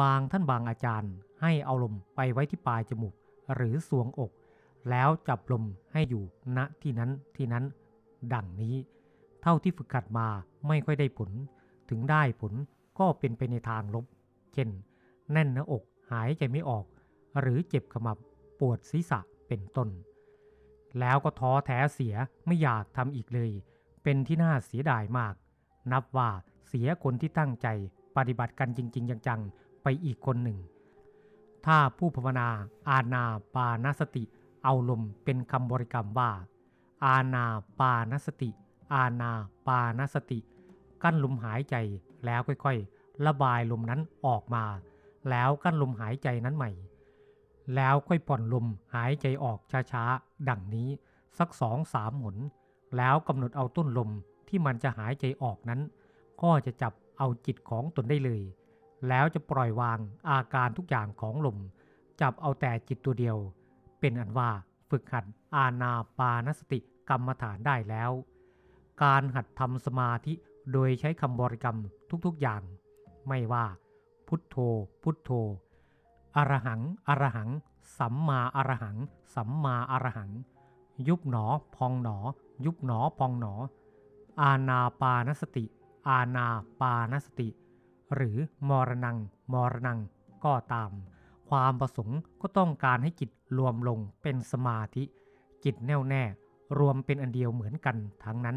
บางท่านบางอาจารย์ให้เอาลมไปไว้ที่ปลายจมูกหรือสวงอก แล้วจับลมให้อยู่ณที่นั้นที่นั้น ดังนี้ เท่าที่ฝึกขัดมาไม่ค่อยได้ผล ถึงได้ผลก็เป็นไปในทางลบ เช่น แน่นหน้าอกหายใจไม่ออก หรือเจ็บขมับปวดศีรษะเป็นต้น แล้วก็ท้อแท้เสียไม่อยากทำอีกเลย เป็นที่น่าเสียดายมาก นับว่าเสียคนที่ตั้งใจปฏิบัติกันจริง ๆ จังๆ ไปอีกคนหนึ่ง ถ้าผู้ภาวนาอาณาปานสติเอาลมเป็นคำบริกรรมว่า อาณาปานสติ อาณาปานสติ กั้นลมหายใจแล้วค่อยๆ ระบายลมนั้นออกมา แล้วกั้นลมหายใจนั้นใหม่ แล้วค่อยผ่อนลมหายใจออกช้าๆ ดังนี้สักสองสามหน แล้วกำหนดเอาต้นลมที่มันจะหายใจออกนั้น ก็จะจับเอาจิตของตนได้เลย แล้วจะปล่อยวางอาการทุกอย่างของลม จับเอาแต่จิตตัวเดียว เป็นอันว่าฝึกหัดอาณาปานสติกรรมฐานได้แล้ว การหัดทำสมาธิโดยใช้คำบริกรรมทุกๆอย่าง ไม่ว่า พุทโธ พุทโธ อรหัง อรหัง สัมมาอรหัง สัมมาอรหัง ยุบหนอ พองหนอ ยุบหนอ พองหนอ อาณาปานสติ อาณาปานสติ หรือมรณัง มรณังก็ตาม ความประสงค์ก็ต้องการให้จิตรวมลงเป็นสมาธิ จิตแน่วแน่ รวมเป็นอันเดียวเหมือนกันทั้งนั้น